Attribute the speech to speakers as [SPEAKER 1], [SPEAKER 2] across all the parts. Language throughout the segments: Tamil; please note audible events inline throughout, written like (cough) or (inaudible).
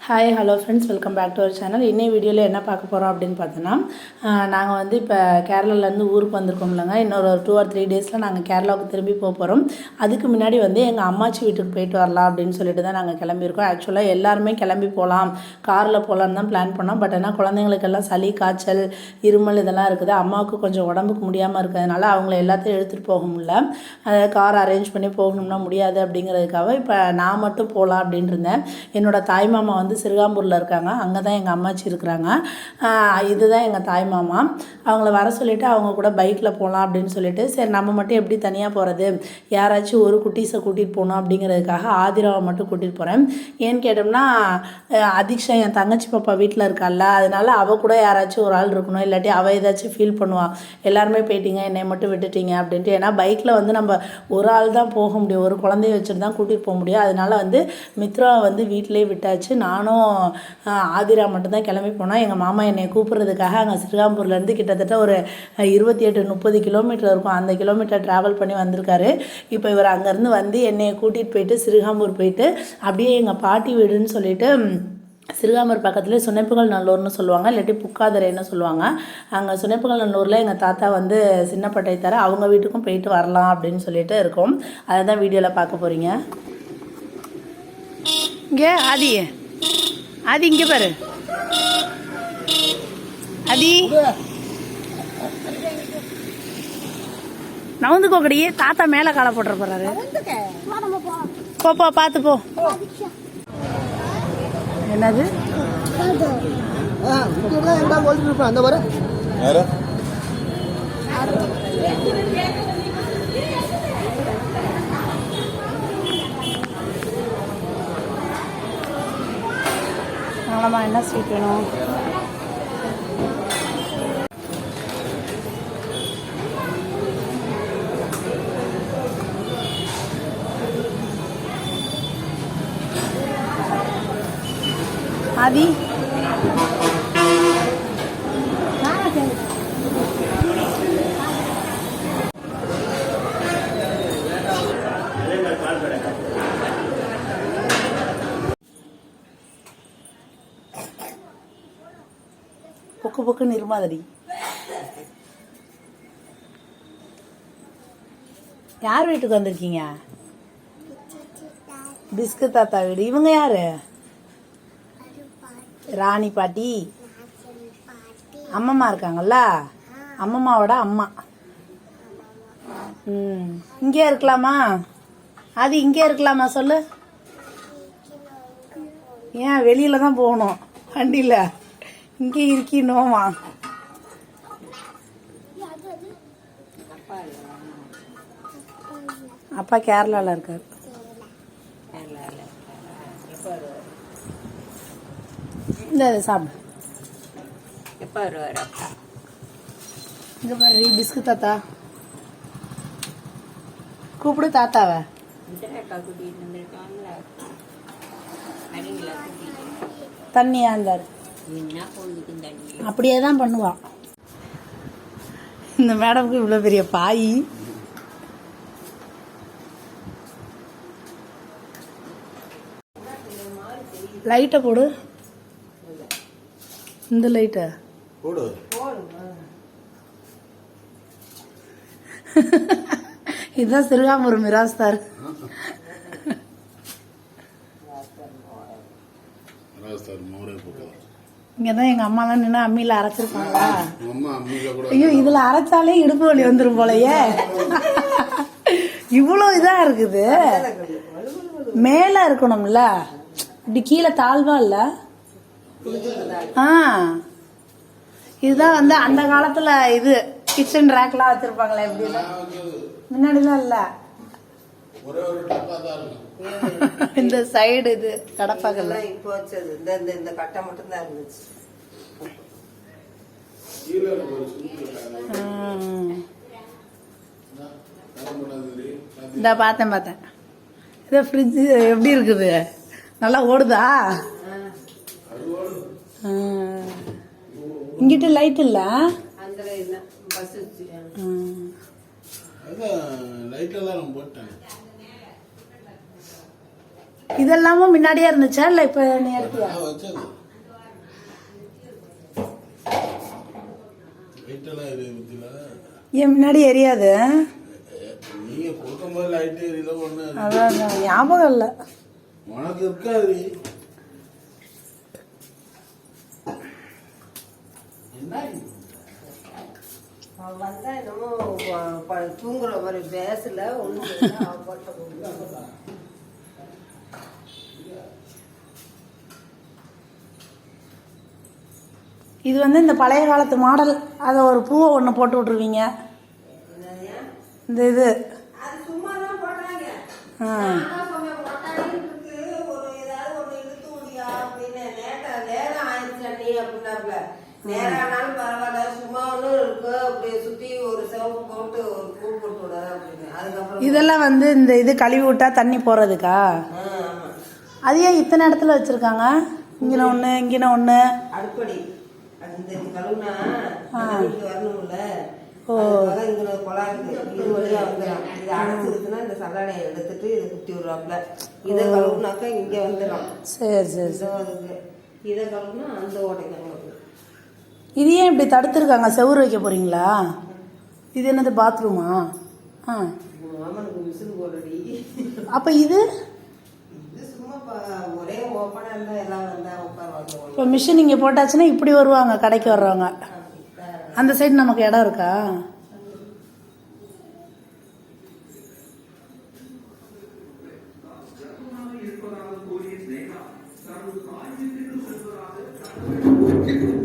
[SPEAKER 1] Hi hello friends welcome back to our channel இன்னைய வீடியோவில் என்ன பார்க்க போகிறோம் அப்படின்னு பார்த்தோன்னா நாங்கள் வந்து இப்போ கேரளாலேருந்து ஊருக்கு வந்திருக்கோம்லங்க இன்னொரு ஒரு டூ ஆர் த்ரீ டேஸில் நாங்கள் கேரளாவுக்கு திரும்பி போக போகிறோம் அதுக்கு முன்னாடி வந்து எங்கள் அம்மாச்சி வீட்டுக்கு போயிட்டு வரலாம் அப்படின்னு சொல்லிட்டு தான் நாங்கள் கிளம்பியிருக்கோம். ஆக்சுவலாக எல்லாருமே கிளம்பி போகலாம். காரில் போகலான்னு தான் பிளான் பண்ணோம். பட் ஆனால் குழந்தைங்களுக்கெல்லாம் சளி காய்ச்சல் இருமல் இதெல்லாம் இருக்குது. அம்மாவுக்கு கொஞ்சம் உடம்புக்கு முடியாமல் இருக்கிறதுனால அவங்கள எல்லாத்தையும் எடுத்துகிட்டு போக முடியல. அதை கார் அரேஞ்ச் பண்ணி போகணும்னா முடியாது அப்படிங்கிறதுக்காக இப்போ நான் மட்டும் போகலாம் அப்படின்னு இருந்தேன். என்னோடய தாய் மாமா வந்து சிறுகாம்பூரில் இருக்காங்க. அங்கே தான் எங்கள் அம்மாச்சி இருக்கிறாங்க. இதுதான் எங்கள் தாய் மாமா. அவங்கள வர சொல்லிவிட்டு அவங்க கூட பைக்கில் போகலாம் அப்படின்னு சொல்லிட்டு சரி நம்ம மட்டும் எப்படி தனியாக போகிறது யாராச்சும் ஒரு குட்டீஸை கூட்டிகிட்டு போகணும் அப்படிங்கிறதுக்காக ஆதிராவை மட்டும் கூட்டிகிட்டு போகிறேன் ஏன்னு கேட்டோம்னா அதிக்ஷா என் தங்கச்சி பாப்பா வீட்டில் இருக்காள்ல. அதனால் அவள் கூட யாராச்சும் ஒரு ஆள் இருக்கணும். இல்லாட்டி அவள் ஏதாச்சும் ஃபீல் பண்ணுவாள் எல்லாருமே போயிட்டீங்க என்னை மட்டும் விட்டுட்டீங்க அப்படின்ட்டு. ஏன்னா பைக்கில் வந்து நம்ம ஒரு ஆள் தான் போக முடியும். ஒரு குழந்தைய வச்சுட்டு தான் கூட்டிகிட்டு போக முடியும். அதனால் வந்து மித்ரா வந்து வீட்டிலே விட்டாச்சு. நான் நானும் ஆதிரா மட்டும்தான் கிளம்பி போனோம். எங்கள் மாமா என்னை கூப்பிட்றதுக்காக அங்கே ஸ்ரீராம்பூர்லேருந்து கிட்டத்தட்ட ஒரு இருபத்தி எட்டு முப்பது கிலோமீட்டர் இருக்கும். அந்த கிலோமீட்டர் ட்ராவல் பண்ணி வந்திருக்காரு. இப்போ இவர் அங்கேருந்து வந்து என்னை கூட்டிகிட்டு போயிட்டு சிறுகாம்பூர் போயிட்டு அப்படியே எங்கள் பாட்டி வீடுன்னு சொல்லிட்டு ம், சிறுகாமூர் பக்கத்தில் சுனைப்புகள் நல்லூர்னு சொல்லுவாங்க. இல்லாட்டி புக்காதரைன்னு சொல்லுவாங்க. அங்கே சுனைப்புகள் நல்லூரில் எங்கள் தாத்தா வந்து சின்னப்பட்டை தர அவங்க வீட்டுக்கும் போயிட்டு வரலாம் அப்படின்னு சொல்லிட்டு இருக்கோம். அதை தான் வீடியோவில் பார்க்க போகிறீங்க இங்கே ஆதி ஆதி இங்கே பாரு. ஆதி நவுந்து கோக்கடியே தாத்தா மேலே காலை போட்டுற போறாரு. போ போ பார்த்து போ. என்னது?
[SPEAKER 2] அந்த வர
[SPEAKER 3] யாரா
[SPEAKER 1] என்ன ஸ்வீட் வேணும் ஆதி? பொக்கு பொக்குன்னு இருமாதடி யார் வீட்டுக்கு வந்திருக்கீங்க? பிஸ்கு தாத்தா வீடு. இவங்க யாரு? ராணி பாட்டி. அம்மம்மா இருக்காங்கல்ல? அம்மம்மாவோட அம்மா. ம். இங்கே இருக்கலாமா? அது இங்கே இருக்கலாமா சொல்லு? ஏன் வெளியில தான் போகணும். வண்டியில். இங்கே இருக்கணுமா அப்பா கேரளாவில் இருக்காரு. இந்த இதை சாப்பிடு.
[SPEAKER 4] எப்போ வருவார் அப்பா?
[SPEAKER 1] இங்க பாரு பிஸ்கு தாத்தா. கூப்பிடு தாத்தாவை. தண்ணியா இருந்தாரு? அப்படியே தான் பண்ணுவான் இந்த மேடம்க்கு இவ்வளோ பெரிய பாய். லைட்டை போடு. இந்த லைட்டை.
[SPEAKER 3] போடு.
[SPEAKER 1] இதுதான் சிறுகாமூர் மிராஸ்தார்
[SPEAKER 3] ராஜஸ்தான் மோரே போட்டு
[SPEAKER 1] இங்கே தான் எங்கள் அம்மாலாம் நின்று அம்மியில் அரைச்சிருப்பாங்களா?
[SPEAKER 3] அம்மா
[SPEAKER 1] ஐயோ இதில் அரைச்சாலே இடுப்பு வலி வந்துடும் போலயே. இவ்வளோ இதாக இருக்குது. மேலே இருக்கணும்ல? இப்படி கீழே தாழ்வா இல்ல? ஆ. இதுதான் வந்து அந்த காலத்துல இது கிச்சன் ரேக்லாம் வச்சிருப்பாங்களே எப்படி முன்னாடிலாம் இல்ல. (laughs) இந்த சைடு இது கடப்பாக்கல்ல
[SPEAKER 4] இப்போ வச்சது. இந்த இந்த இந்த கட்டை மட்டும் தான் இருந்துச்சு
[SPEAKER 1] இந்த பார்த்தேன் பார்த்தேன். இது ஃப்ரிட்ஜு எப்படி இருக்குது? நல்லா ஓடுதா. இங்கிட்ட லைட் இல்ல?
[SPEAKER 3] லைட்டெல்லாம் நான் போட்டேன்.
[SPEAKER 1] இதெல்லாமும் முன்னாடியே இருந்துச்சா? இல்லை இப்போ நீ எடுத்தியா?
[SPEAKER 3] நான் வச்சது. லைட்டெல்லாம் எரிய பத்தியில
[SPEAKER 1] ஏன் முன்னாடி எரியாது?
[SPEAKER 3] ஒண்ணு
[SPEAKER 1] அதான் ஞாபகம் இல்லை.
[SPEAKER 3] உனக்கு இருக்காது.
[SPEAKER 4] வந்தா என்னமோ தூங்குற மாதிரி பேசல. ஒன்றும் அவன் போட்ட போட்டு.
[SPEAKER 1] இது வந்து இந்த பழைய காலத்து மாடல். அதை ஒரு பூவை ஒன்று போட்டு விட்ருவீங்க? இந்த இது. ஆ.
[SPEAKER 4] பரவாயில்ல, சும்மா இருக்கு, அப்படியே ஒரு சிவப்பு போட்டு ஒரு பூ போட்டு அப்படின்னு. அதுக்கப்புறம்
[SPEAKER 1] இதெல்லாம் வந்து இந்த இது கழுவி விட்டா தண்ணி போகிறதுக்கா. அது ஏன் இத்தனை இடத்துல வச்சுருக்காங்க? இங்கே ஒன்று இங்கே ஒன்று
[SPEAKER 4] அடுப்படி. அந்த கழுவுனா வீட்டுக்கு வரணும்ல. இங்க ஒரு குழா இருக்கு இது வழியா வந்துடும் இது அடைச்சிருக்குன்னா இந்த சல்லடையை எடுத்துட்டு இதை குத்தி விடுறாப்புல. இதை கழுவுனாக்கா இங்க வந்துடும்
[SPEAKER 1] சரி சரி
[SPEAKER 4] இதோ கழுவுனா அந்த ஓட்டைக்கு வருது.
[SPEAKER 1] இது ஏன் இப்படி தடுத்துருக்காங்க? செவுரு வைக்க போகிறீங்களா இது என்னது பாத்ரூமா? ஆ. அப்போ இது?
[SPEAKER 4] இது சும்மா
[SPEAKER 1] இப்போ மிஷின் இங்கே போட்டாச்சுன்னா இப்படி வருவாங்க கடைக்கு வர்றவங்க. அந்த சைடு நமக்கு இடம் இருக்கா? வீட்டுக்குள்ளார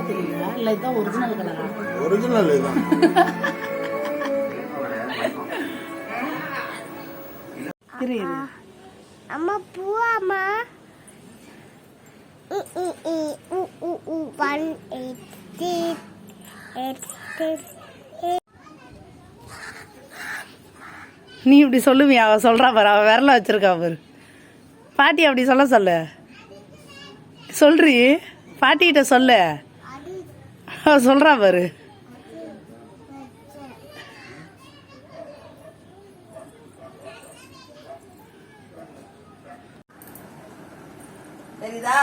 [SPEAKER 1] கருப்பா தெரியல இல்லை இதுதான் ஒரிஜினல் கலரா?
[SPEAKER 3] ஒரிஜினல் இதுதான்.
[SPEAKER 1] இரு இரு.
[SPEAKER 5] அம்மா பூவாம்மா. ஒன் எயிட் எயிட்
[SPEAKER 1] நீ இப்படி சொல்லுவியா அவ சொல்றா பாரு. அவ விரல வச்சிருக்கா பாரு. பாட்டி அப்படி சொல்ல சொல்லு. சொல்றி. பாட்டிகிட்ட சொல்லு. சொல்றா பாரு.
[SPEAKER 4] தெரியுதா.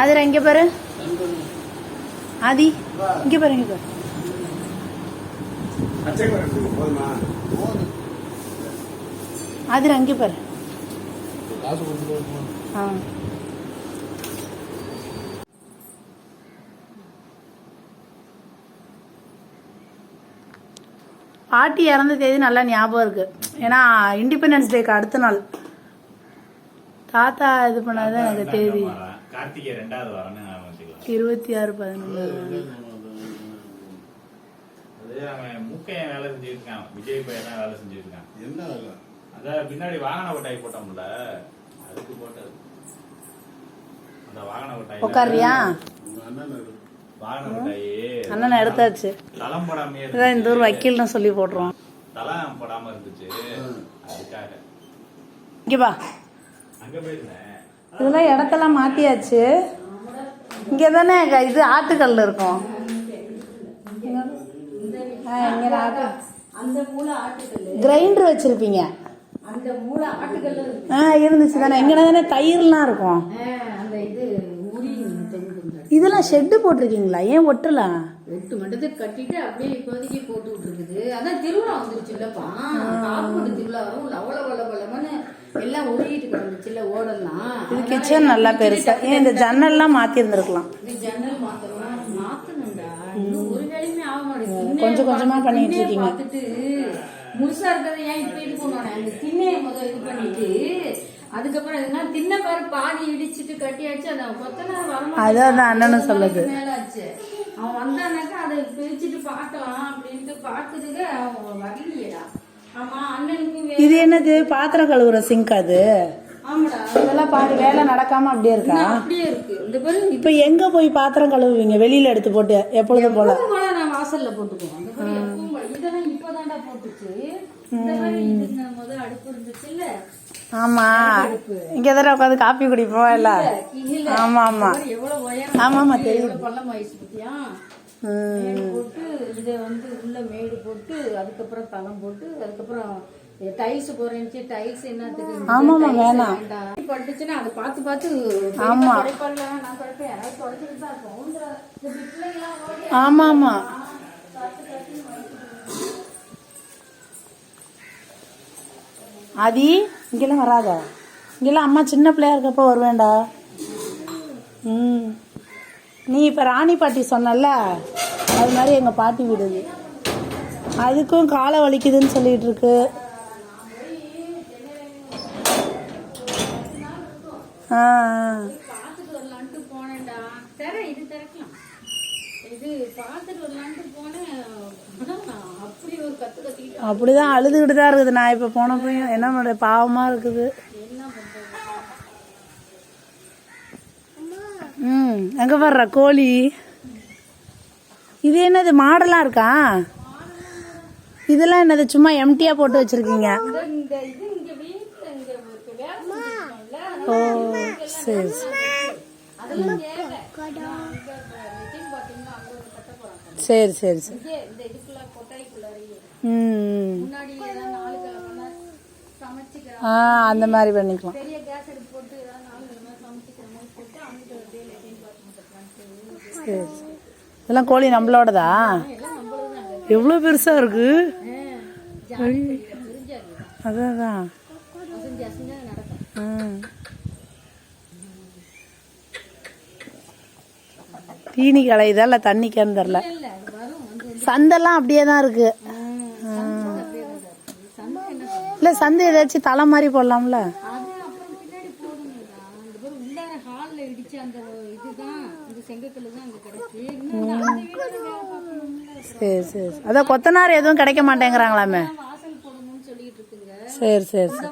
[SPEAKER 1] ஆதிரா இங்க பாரு. ஆதி இங்க பாரு இங்க பாரு. ஆதிரா இங்க பாரு. ஆ. பாட்டி இறந்த தேதி நல்லா ஞாபகம் இருக்கு. ஏன்னா இண்டிபெண்டன்ஸ் டேக்கு அடுத்த நாள். தாத்தா இது பண்ணாதான் எனக்கு தேதி.
[SPEAKER 6] கார்த்திகை ரெண்டாவது
[SPEAKER 1] இருபத்தி ஆறு பதினொன்று.
[SPEAKER 6] மூக்கையன் வேலை செஞ்சுட்டு இருக்கான் விஜய் பையன் தான் வேலை செஞ்சுட்டு இருக்கான்
[SPEAKER 3] என்ன வேலை?
[SPEAKER 6] அதான் பின்னாடி வாகன கொட்டாய் போட்டோம்ல அதுக்கு போட்டது. அந்த வாகன கொட்டாய்
[SPEAKER 1] உட்காரியா
[SPEAKER 3] உங்க அண்ணன்
[SPEAKER 1] எடுத்தாச்சு.
[SPEAKER 6] தளம் போடாமே
[SPEAKER 1] இதான் இந்த ஊர் வக்கீல்னு சொல்லி போட்டுருவோம்
[SPEAKER 6] தளம் போடாம இருந்துச்சு. அதுக்காக.
[SPEAKER 1] இங்கே பா
[SPEAKER 6] அங்க போயிருந்தேன்.
[SPEAKER 1] இதெல்லாம் இடத்தெல்லாம் மாத்தியாச்சு. இங்கே தானே இது ஆட்டுக்கல் இருக்கும். கிரைண்டர் வச்சிருப்பீங்க.
[SPEAKER 7] அந்த மூளை ஆட்டுக்கல்
[SPEAKER 1] ஆ இருந்துச்சு தானே. இங்கே தானே தயிர்லாம் இருக்கும். இதெல்லாம் ஷெட்டு போட்டிருக்கீங்களா? ஏன் ஒட்டலாம்
[SPEAKER 7] ஒட்டு மட்டத்துக்கு கட்டிட்டு அப்படியே இப்போதைக்கு போட்டு விட்டுருக்குது. அதான் திருவிழா வந்துருச்சு இல்லப்பா காப்போட்டு திருவிழா வரும். லவல வள வளமன்னு எல்லாம் ஒழுகிட்டு கிடந்துச்சுல்ல ஓடலாம்
[SPEAKER 1] இது கிச்சன் நல்லா பெருசா. ஏன் இந்த ஜன்னல்லாம் மாத்தி இருந்திருக்கலாம்
[SPEAKER 7] இது ஜன்னல் மாத்தணும்? மாத்தணும்டா. ஒரு வேலையுமே ஆக மாட்டேங்குது.
[SPEAKER 1] கொஞ்சம் கொஞ்சமா பண்ணிட்டு இருக்கீங்க.
[SPEAKER 7] முழுசா இருக்கிறத ஏன் இப்ப இது பண்ணோம் அந்த திண்ணைய முதல் இது பண்ணிட்டு அதுக்கப்புறம் எதுனா தின்ன பாரு பாதி இடிச்சிட்டு கட்டியாச்சு அதை கொத்தனார் வரமாட்டேங்கிறான்.
[SPEAKER 1] அதான் அண்ணனும் சொல்லுது.
[SPEAKER 7] நாளைக்கு மேல ஆச்சு. அவன் வந்தானாக்கா அதை பிரிச்சுட்டு பார்க்கலாம் அப்படின்ட்டு பார்க்குறதுக்கு அவன் வரலையேடா ஆமா அண்ணனுக்கு
[SPEAKER 1] இது என்னது? பாத்திரம் கழுவுற சிங்க் அது?
[SPEAKER 7] ஆமாடா.
[SPEAKER 1] இதெல்லாம் பாரு வேலை நடக்காம அப்படியே இருக்கா?
[SPEAKER 7] அப்படியே இருக்கு. இந்த பாரு
[SPEAKER 1] இப்போ எங்க போய் பாத்திரம் கழுவுவீங்க? வெளியில எடுத்து போட்டு எப்பொழுதும் போல?
[SPEAKER 7] நான் வாசல்ல போட்டுக்குவோம். இந்த பாரு எப்பவும் போல இதெல்லாம் இப்பதான்டா போட்டுச்சு. இந்த மாதிரி இதுக்கு முதல் அடுப்பு இருந்துச்சு இல்ல
[SPEAKER 1] ஆமா. இங்க தானே உட்காந்து காப்பி குடிப்போம் இல்ல ஆமா ஆமா. ஆமா ஆமா தெரியும்.
[SPEAKER 7] பள்ளம் ஆயிடுச்சு பத்தியா? போட்டு இதை வந்து உள்ள மேடு போட்டு அதுக்கப்புறம் தளம் போட்டு அதுக்கப்புறம் டைல்ஸ் போறேன்னு டைல்ஸ் என்னத்துக்கு? tiles
[SPEAKER 1] வேணாம்.
[SPEAKER 7] பட்டுச்சுன்னா அதை பார்த்து பார்த்து
[SPEAKER 1] ஆமா.
[SPEAKER 7] குறைப்பாடல நான் குறைப்பேன் யாராவது குறைச்சிட்டு தான் இருக்கும் ஊந்துற- இந்த பிள்ளைங்களாம் ஓடி
[SPEAKER 1] ஆமா ஆமா ஆதி இங்கெல்லாம் வராத. இங்கெல்லாம் அம்மா சின்ன பிள்ளையா இருக்கப்போ வருவேண்டா ம். நீ இப்போ ராணி பாட்டி சொன்னல அது மாதிரி எங்கள் பாட்டி வீடு அதுக்கும் காலை வலிக்குதுன்னு சொல்லிட்டு இருக்கு. ஆ ஆ.
[SPEAKER 7] பார்த்துட்டு வரலான்ட்டு போனேன்டா தர இது திறக்கலாம் இது பார்த்துட்டு வரலான்ட்டு போனேன். ஆனா நான் அப்படி ஒரு கத்து கத்திக்கிட்டு
[SPEAKER 1] அப்படிதான் அழுதுகிட்டு தான் இருக்குது. நான் இப்போ போனப்பையும் என்ன பாவமாக இருக்குது. ம் எங்கே வர்ற கோழி. இது என்னது மாடெல்லாம் இருக்கா? இதெல்லாம் என்னது சும்மா எம்டியாக போட்டு வச்சுருக்கீங்க. ஓ சரி சரி.
[SPEAKER 7] அதெல்லாம் தேவை நான் இங்க வெட்டிங் பாத்தீங்கன்னா அங்க ஒரு கட்ட போறாங்க
[SPEAKER 1] சரி சரி சரி. ம் ஆ அந்த மாதிரி பண்ணிக்கலாம். சரி. இதெல்லாம் கோழி நம்மளோடதா? எவ்வளோ பெருசாக இருக்கு?
[SPEAKER 7] ஜாதி தெரிஞ்சாரு
[SPEAKER 1] அதான் அதான்
[SPEAKER 7] அசைஞ்சு அசைஞ்சா நடக்கும்
[SPEAKER 1] ம். தீனி கலையுதா இல்லை தண்ணி கேன்னு தெரில சந்தெல்லாம் அப்படியே தான் இருக்கு. இல்லை சந்தை ஏதாச்சும் தலை மாதிரி போடலாம்ல? சரி சரி அதான் கொத்தனார் எதுவும் கிடைக்க மாட்டேங்கிறாங்களாமே? சரி சரி சரி.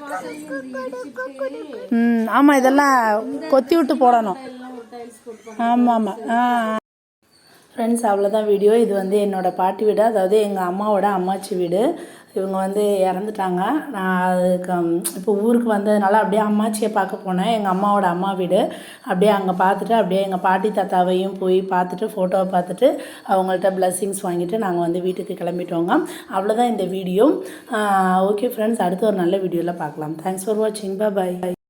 [SPEAKER 1] ம் ஆமாம் இதெல்லாம் கொத்தி விட்டு போடணும்
[SPEAKER 7] எல்லாம் ஒரு டைல்ஸ் போட்டு
[SPEAKER 1] ஆமாம். ஆமாம் ஆ. ஃப்ரெண்ட்ஸ் அவ்வளோதான் வீடியோ இது வந்து என்னோடய பாட்டி வீடு. அதாவது எங்கள் அம்மாவோட அம்மாச்சி வீடு. இவங்க வந்து இறந்துட்டாங்க. நான் அதுக்கு இப்போ ஊருக்கு வந்ததுனால அப்படியே அம்மாச்சியை பார்க்க போனேன். எங்கள் அம்மாவோட அம்மா வீடு. அப்படியே அங்கே பார்த்துட்டு அப்படியே எங்கள் பாட்டி தாத்தாவையும் போய் பார்த்துட்டு ஃபோட்டோவை பார்த்துட்டு அவங்கள்ட்ட பிளஸ்ஸிங்ஸ் வாங்கிட்டு நாங்கள் வந்து வீட்டுக்கு கிளம்பிட்டோங்க. அவ்வளோதான் இந்த வீடியோ ஓகே ஃப்ரெண்ட்ஸ் அடுத்து ஒரு நல்ல வீடியோவில் பார்க்கலாம். தேங்க்ஸ் ஃபார் வாட்சிங் பாய்